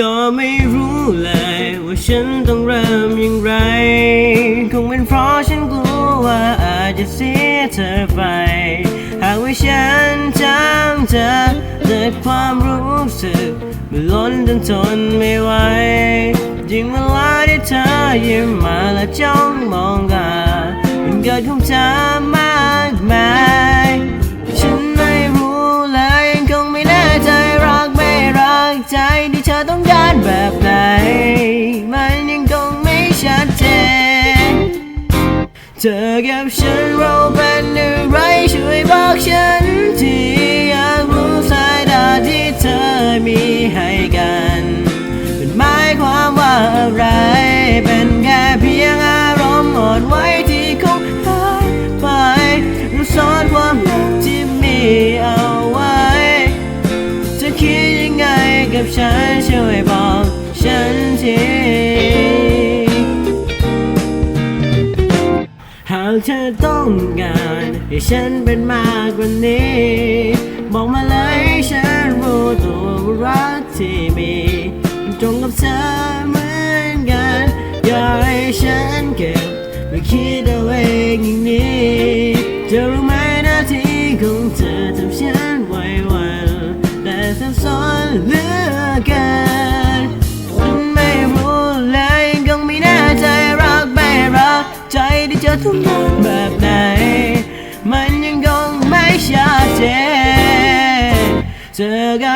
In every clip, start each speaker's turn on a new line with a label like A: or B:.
A: ก็ไม่รู้เลยว่าฉันต้องเริ่มอย่างไร คงเป็นเพราะฉันกลัวว่าอาจจะเสียเธอไป หากว่าฉันจำเธอเกิดความรู้สึกมันล้นจนทนไม่ไหวยิ่งเวลาที่เธอยิ้มมาและจ้องมองตามันเกิดคำถามมากมาย แบบไหน มันยังคงไม่ชัดเจน เธอกับฉันเราเป็นอะไรช่วยบอกฉันทีอยากรู้สายตาที่เธอมีให้กัน เป็นหมายความว่าอะไร เป็นแค่เพียงอารมณ์อ่อนไหวที่คงหายไปรือซ่อนความรักที่มีเอาไว้ จะคิดยังไงกับฉันช่วยบอก ฉันทีหากเธอต้องการให้ฉันเป็นมากกว่านี้ บอกมาเลยฉันรู้ตัวว่ารักที่มีตรงกับเธอเหมือนกันอย่าให้ฉันเก็บไว้คิดเอาเองอย่างนี้จะรู้ไหมหน้าที่ของเธอทำฉันไว้วันแต่ซับซ้อนเหลือ เธอกั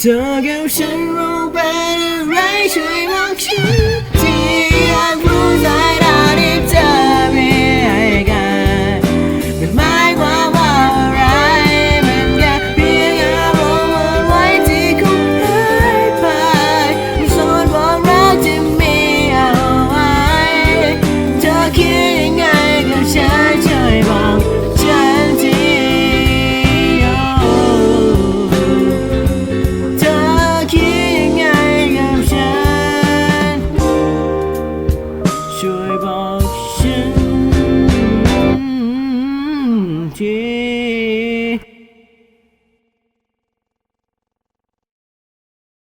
A: เธอกับฉันเ kunci